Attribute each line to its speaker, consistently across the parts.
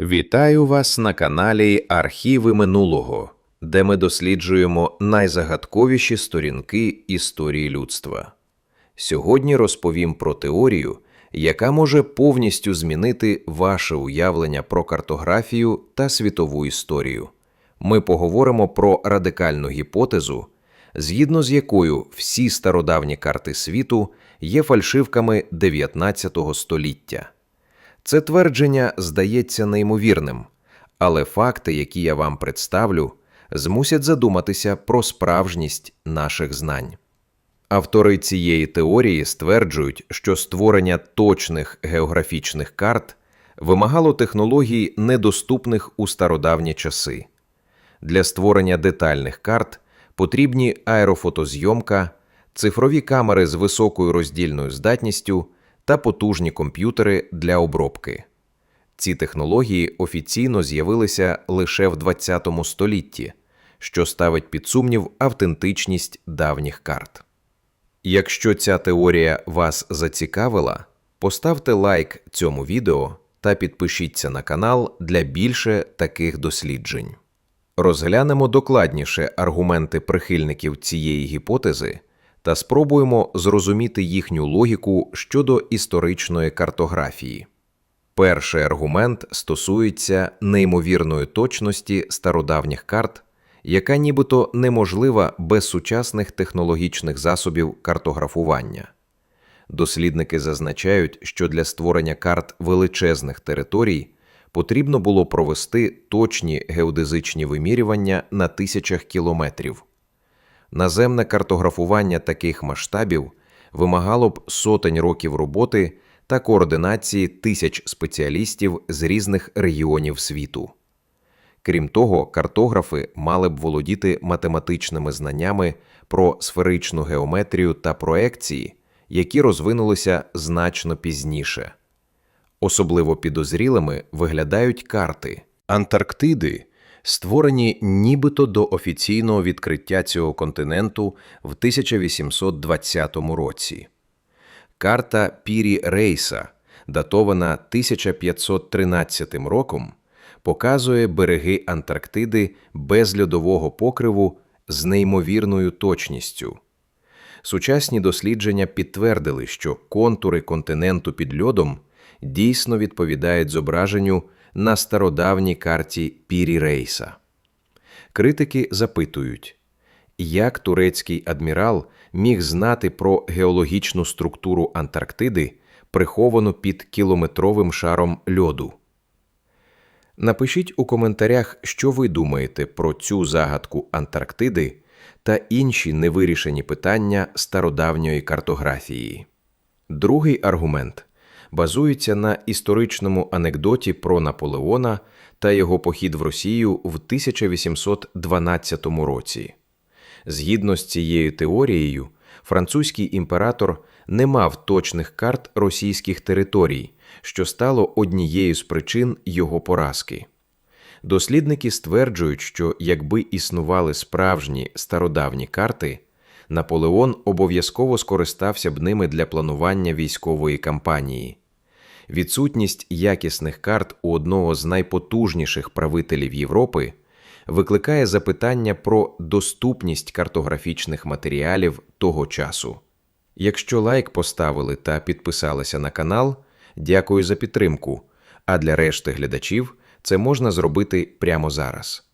Speaker 1: Вітаю вас на каналі Архіви минулого, де ми досліджуємо найзагадковіші сторінки історії людства. Сьогодні розповім про теорію, яка може повністю змінити ваше уявлення про картографію та світову історію. Ми поговоримо про радикальну гіпотезу, згідно з якою всі стародавні карти світу є фальшивками 19 століття. Це твердження здається неймовірним, але факти, які я вам представлю, змусять задуматися про справжність наших знань. Автори цієї теорії стверджують, що створення точних географічних карт вимагало технологій, недоступних у стародавні часи. Для створення детальних карт потрібні аерофотозйомка, цифрові камери з високою роздільною здатністю та потужні комп'ютери для обробки. Ці технології офіційно з'явилися лише в 20 столітті, що ставить під сумнів автентичність давніх карт. Якщо ця теорія вас зацікавила, поставте лайк цьому відео та підпишіться на канал для більше таких досліджень. Розглянемо докладніше аргументи прихильників цієї гіпотези та спробуємо зрозуміти їхню логіку щодо історичної картографії. Перший аргумент стосується неймовірної точності стародавніх карт, яка нібито неможлива без сучасних технологічних засобів картографування. Дослідники зазначають, що для створення карт величезних територій потрібно було провести точні геодезичні вимірювання на тисячах кілометрів. Наземне картографування таких масштабів вимагало б сотень років роботи та координації тисяч спеціалістів з різних регіонів світу. Крім того, картографи мали б володіти математичними знаннями про сферичну геометрію та проекції, які розвинулися значно пізніше. Особливо підозрілими виглядають карти Антарктиди, створені нібито до офіційного відкриття цього континенту в 1820 році. Карта Пірі Рейса, датована 1513 роком, показує береги Антарктиди без льодового покриву з неймовірною точністю. Сучасні дослідження підтвердили, що контури континенту під льодом дійсно відповідають зображенню на стародавній карті Пірі Рейса. Критики запитують, як турецький адмірал міг знати про геологічну структуру Антарктиди, приховану під кілометровим шаром льоду. Напишіть у коментарях, що ви думаєте про цю загадку Антарктиди та інші невирішені питання стародавньої картографії. Другий аргумент базується на історичному анекдоті про Наполеона та його похід в Росію в 1812 році. Згідно з цією теорією, французький імператор не мав точних карт російських територій, що стало однією з причин його поразки. Дослідники стверджують, що якби існували справжні стародавні карти, Наполеон обов'язково скористався б ними для планування військової кампанії. Відсутність якісних карт у одного з найпотужніших правителів Європи викликає запитання про доступність картографічних матеріалів того часу. Якщо лайк поставили та підписалися на канал, дякую за підтримку. А для решти глядачів це можна зробити прямо зараз.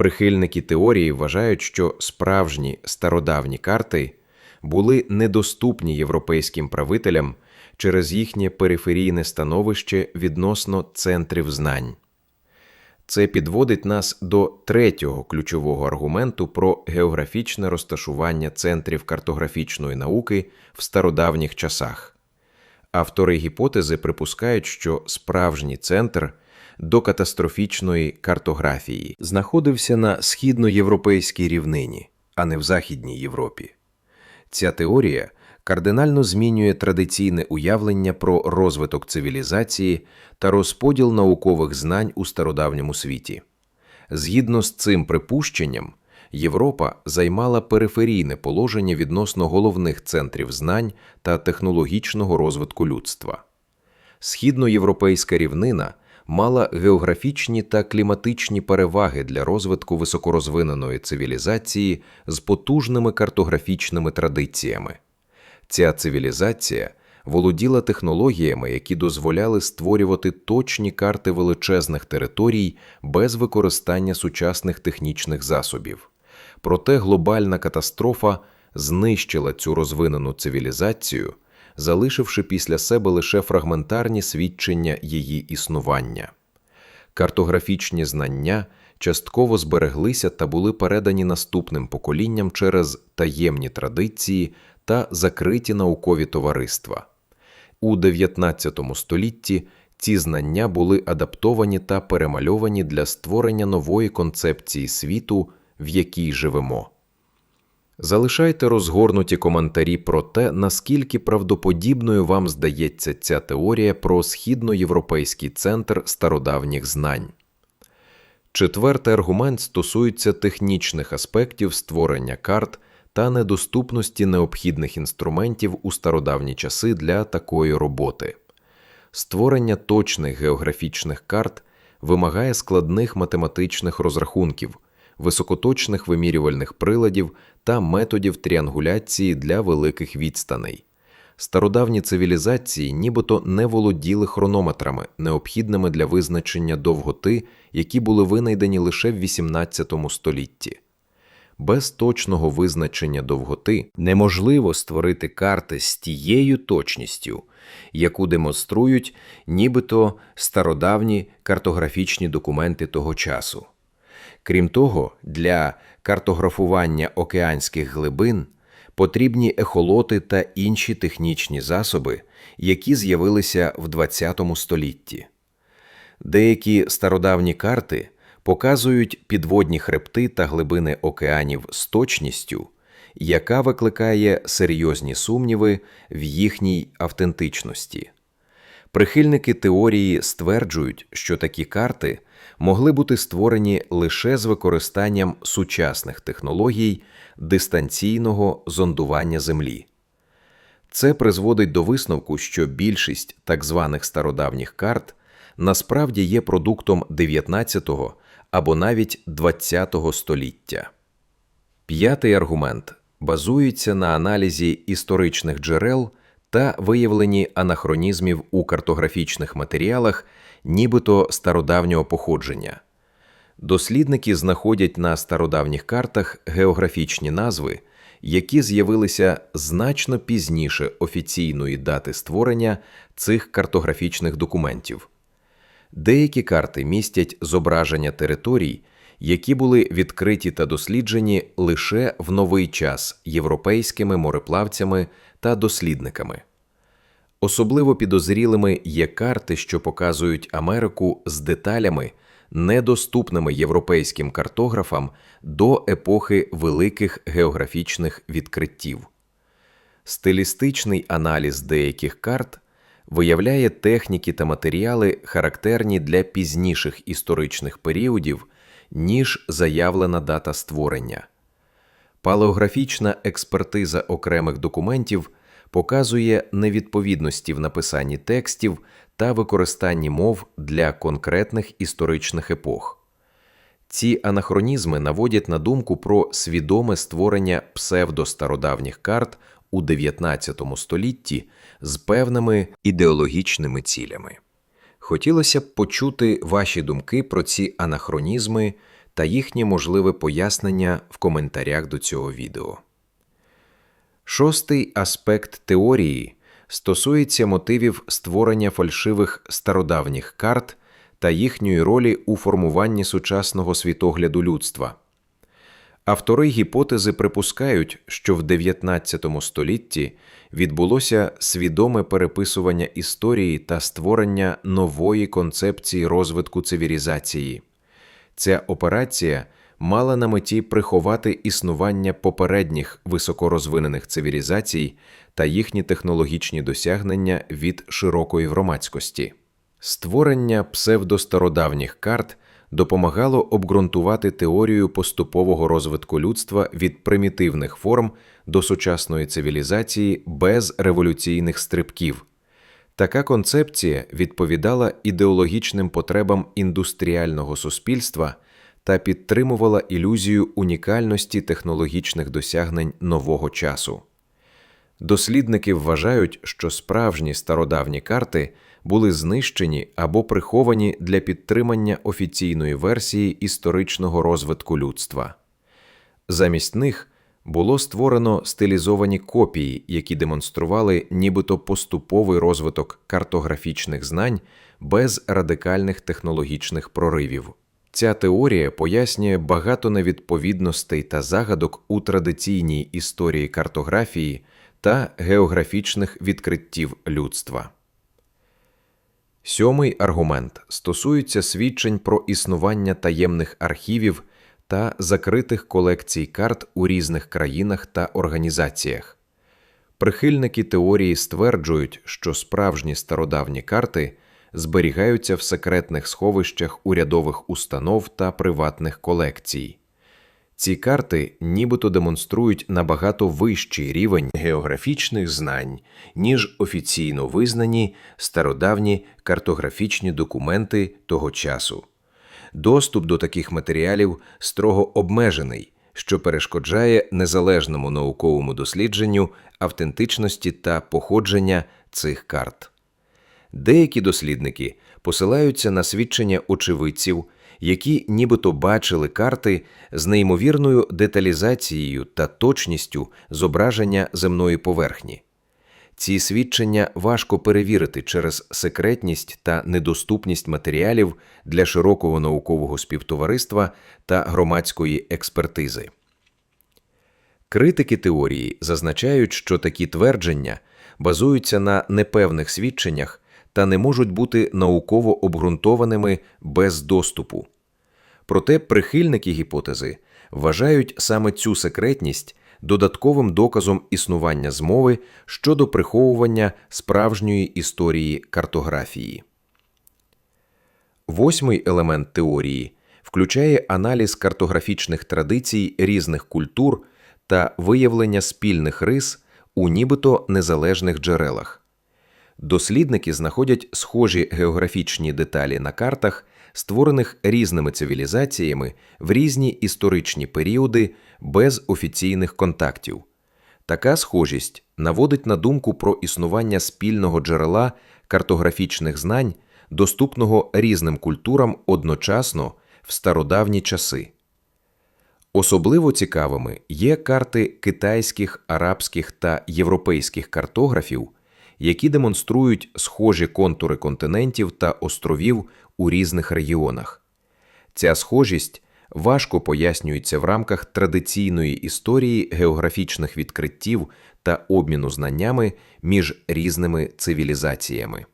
Speaker 1: Прихильники теорії вважають, що справжні стародавні карти були недоступні європейським правителям через їхнє периферійне становище відносно центрів знань. Це підводить нас до третього ключового аргументу про географічне розташування центрів картографічної науки в стародавніх часах. Автори гіпотези припускають, що справжній центр до катастрофічної картографії знаходився на східноєвропейській рівнині, а не в Західній Європі. Ця теорія кардинально змінює традиційне уявлення про розвиток цивілізації та розподіл наукових знань у стародавньому світі. Згідно з цим припущенням, Європа займала периферійне положення відносно головних центрів знань та технологічного розвитку людства. Східноєвропейська рівнина мала географічні та кліматичні переваги для розвитку високорозвиненої цивілізації з потужними картографічними традиціями. Ця цивілізація володіла технологіями, які дозволяли створювати точні карти величезних територій без використання сучасних технічних засобів. Проте глобальна катастрофа знищила цю розвинену цивілізацію, залишивши після себе лише фрагментарні свідчення її існування. Картографічні знання частково збереглися та були передані наступним поколінням через таємні традиції та закриті наукові товариства. У 19 столітті ці знання були адаптовані та перемальовані для створення нової концепції світу, в якій живемо. Залишайте розгорнуті коментарі про те, наскільки правдоподібною вам здається ця теорія про східноєвропейський центр стародавніх знань. Четвертий аргумент стосується технічних аспектів створення карт та недоступності необхідних інструментів у стародавні часи для такої роботи. Створення точних географічних карт вимагає складних математичних розрахунків, високоточних вимірювальних приладів та методів тріангуляції для великих відстаней. Стародавні цивілізації нібито не володіли хронометрами, необхідними для визначення довготи, які були винайдені лише в XVIII столітті. Без точного визначення довготи неможливо створити карти з тією точністю, яку демонструють нібито стародавні картографічні документи того часу. Крім того, для картографування океанських глибин потрібні ехолоти та інші технічні засоби, які з'явилися в ХХ столітті. Деякі стародавні карти показують підводні хребти та глибини океанів з точністю, яка викликає серйозні сумніви в їхній автентичності. Прихильники теорії стверджують, що такі карти могли бути створені лише з використанням сучасних технологій дистанційного зондування Землі. Це призводить до висновку, що більшість так званих стародавніх карт насправді є продуктом 19 або навіть 20 століття. П'ятий аргумент базується на аналізі історичних джерел та виявленні анахронізмів у картографічних матеріалах, нібито стародавнього походження. Дослідники знаходять на стародавніх картах географічні назви, які з'явилися значно пізніше офіційної дати створення цих картографічних документів. Деякі карти містять зображення територій, які були відкриті та досліджені лише в новий час європейськими мореплавцями та дослідниками. Особливо підозрілими є карти, що показують Америку з деталями, недоступними європейським картографам до епохи великих географічних відкриттів. Стилістичний аналіз деяких карт виявляє техніки та матеріали, характерні для пізніших історичних періодів, ніж заявлена дата створення. Палеографічна експертиза окремих документів показує невідповідності в написанні текстів та використанні мов для конкретних історичних епох. Ці анахронізми наводять на думку про свідоме створення псевдостародавніх карт у 19 столітті з певними ідеологічними цілями. Хотілося б почути ваші думки про ці анахронізми та їхнє можливе пояснення в коментарях до цього відео. Шостий аспект теорії стосується мотивів створення фальшивих стародавніх карт та їхньої ролі у формуванні сучасного світогляду людства. Автори гіпотези припускають, що в 19 столітті відбулося свідоме переписування історії та створення нової концепції розвитку цивілізації. Ця операція мала на меті приховати існування попередніх високорозвинених цивілізацій та їхні технологічні досягнення від широкої громадськості. Створення псевдостародавніх карт допомагало обґрунтувати теорію поступового розвитку людства від примітивних форм до сучасної цивілізації без революційних стрибків. Така концепція відповідала ідеологічним потребам індустріального суспільства та підтримувала ілюзію унікальності технологічних досягнень нового часу. Дослідники вважають, що справжні стародавні карти були знищені або приховані для підтримання офіційної версії історичного розвитку людства. Замість них було створено стилізовані копії, які демонстрували нібито поступовий розвиток картографічних знань без радикальних технологічних проривів. Ця теорія пояснює багато невідповідностей та загадок у традиційній історії картографії та географічних відкриттів людства. Сьомий аргумент стосується свідчень про існування таємних архівів та закритих колекцій карт у різних країнах та організаціях. Прихильники теорії стверджують, що справжні стародавні карти зберігаються в секретних сховищах урядових установ та приватних колекцій. Ці карти нібито демонструють набагато вищий рівень географічних знань, ніж офіційно визнані стародавні картографічні документи того часу. Доступ до таких матеріалів строго обмежений, що перешкоджає незалежному науковому дослідженню автентичності та походження цих карт. Деякі дослідники посилаються на свідчення очевидців, які нібито бачили карти з неймовірною деталізацією та точністю зображення земної поверхні. Ці свідчення важко перевірити через секретність та недоступність матеріалів для широкого наукового співтовариства та громадської експертизи. Критики теорії зазначають, що такі твердження базуються на непевних свідченнях та не можуть бути науково обґрунтованими без доступу. Проте прихильники гіпотези вважають саме цю секретність додатковим доказом існування змови щодо приховування справжньої історії картографії. Восьмий елемент теорії включає аналіз картографічних традицій різних культур та виявлення спільних рис у нібито незалежних джерелах. Дослідники знаходять схожі географічні деталі на картах, створених різними цивілізаціями в різні історичні періоди без офіційних контактів. Така схожість наводить на думку про існування спільного джерела картографічних знань, доступного різним культурам одночасно в стародавні часи. Особливо цікавими є карти китайських, арабських та європейських картографів, які демонструють схожі контури континентів та островів у різних регіонах. Ця схожість важко пояснюється в рамках традиційної історії географічних відкриттів та обміну знаннями між різними цивілізаціями.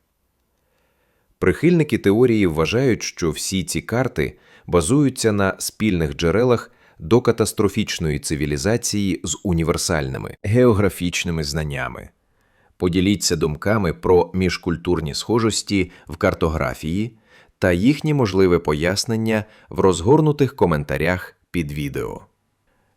Speaker 1: Прихильники теорії вважають, що всі ці карти базуються на спільних джерелах до катастрофічної цивілізації з універсальними географічними знаннями. Поділіться думками про міжкультурні схожості в картографії та їхнє можливе пояснення в розгорнутих коментарях під відео.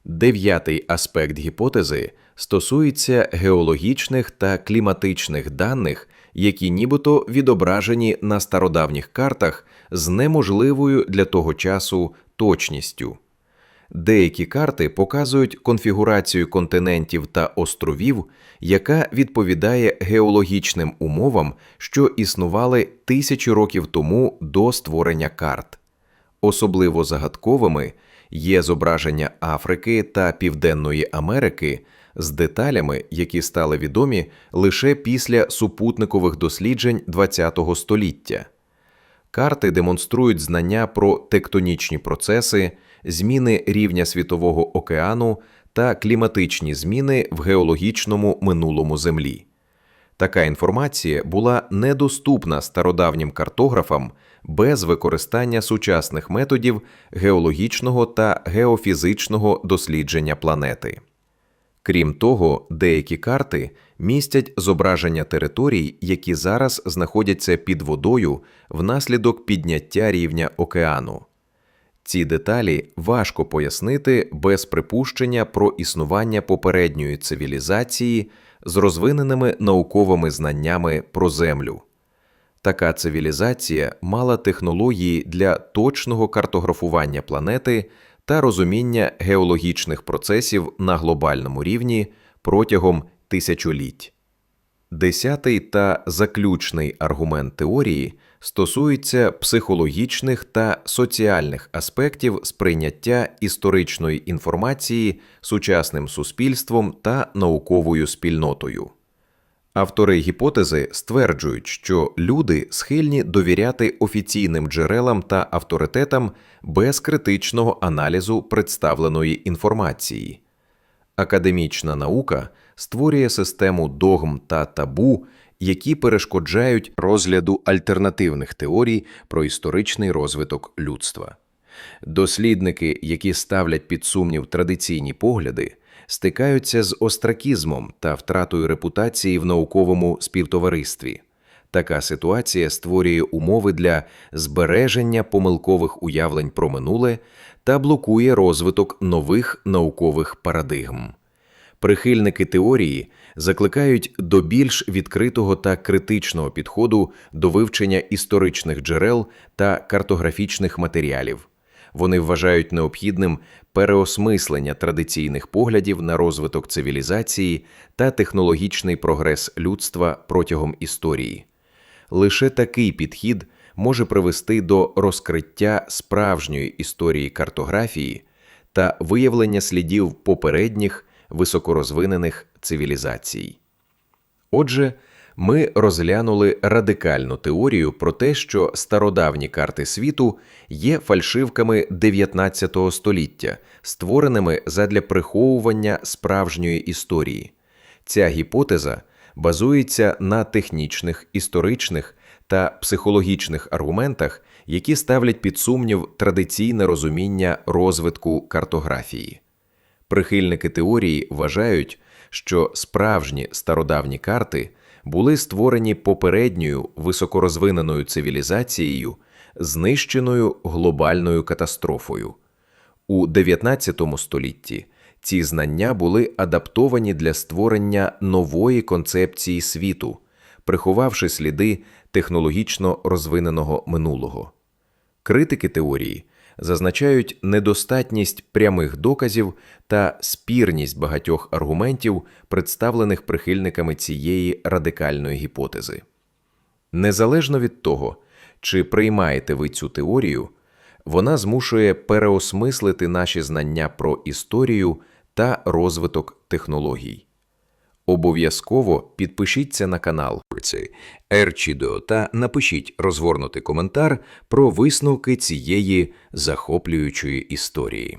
Speaker 1: Дев'ятий аспект гіпотези стосується геологічних та кліматичних даних, які нібито відображені на стародавніх картах з неможливою для того часу точністю. Деякі карти показують конфігурацію континентів та островів, яка відповідає геологічним умовам, що існували тисячі років тому до створення карт. Особливо загадковими є зображення Африки та Південної Америки з деталями, які стали відомі лише після супутникових досліджень ХХ століття. Карти демонструють знання про тектонічні процеси, зміни рівня світового океану та кліматичні зміни в геологічному минулому Землі. Така інформація була недоступна стародавнім картографам без використання сучасних методів геологічного та геофізичного дослідження планети. Крім того, деякі карти містять зображення територій, які зараз знаходяться під водою внаслідок підняття рівня океану. Ці деталі важко пояснити без припущення про існування попередньої цивілізації з розвиненими науковими знаннями про Землю. Така цивілізація мала технології для точного картографування планети та розуміння геологічних процесів на глобальному рівні протягом тисячоліть. Десятий та заключний аргумент теорії стосується психологічних та соціальних аспектів сприйняття історичної інформації сучасним суспільством та науковою спільнотою. Автори гіпотези стверджують, що люди схильні довіряти офіційним джерелам та авторитетам без критичного аналізу представленої інформації. Академічна наука створює систему догм та табу, які перешкоджають розгляду альтернативних теорій про історичний розвиток людства. Дослідники, які ставлять під сумнів традиційні погляди, стикаються з остракізмом та втратою репутації в науковому співтоваристві. Така ситуація створює умови для збереження помилкових уявлень про минуле та блокує розвиток нових наукових парадигм. Прихильники теорії закликають до більш відкритого та критичного підходу до вивчення історичних джерел та картографічних матеріалів. Вони вважають необхідним переосмислення традиційних поглядів на розвиток цивілізації та технологічний прогрес людства протягом історії. Лише такий підхід може привести до розкриття справжньої історії картографії та виявлення слідів попередніх високорозвинених цивілізацій. Отже, ми розглянули радикальну теорію про те, що стародавні карти світу є фальшивками 19 століття, створеними задля приховування справжньої історії. Ця гіпотеза базується на технічних, історичних та психологічних аргументах, які ставлять під сумнів традиційне розуміння розвитку картографії. Прихильники теорії вважають, що справжні стародавні карти були створені попередньою високорозвиненою цивілізацією, знищеною глобальною катастрофою. У 19 столітті ці знання були адаптовані для створення нової концепції світу, приховавши сліди технологічно розвиненого минулого. Критики теорії зазначають недостатність прямих доказів та спірність багатьох аргументів, представлених прихильниками цієї радикальної гіпотези. Незалежно від того, чи приймаєте ви цю теорію, вона змушує переосмислити наші знання про історію та розвиток технологій. Обов'язково підпишіться на канал Ерчідо та напишіть розгорнутий коментар про висновки цієї захоплюючої історії.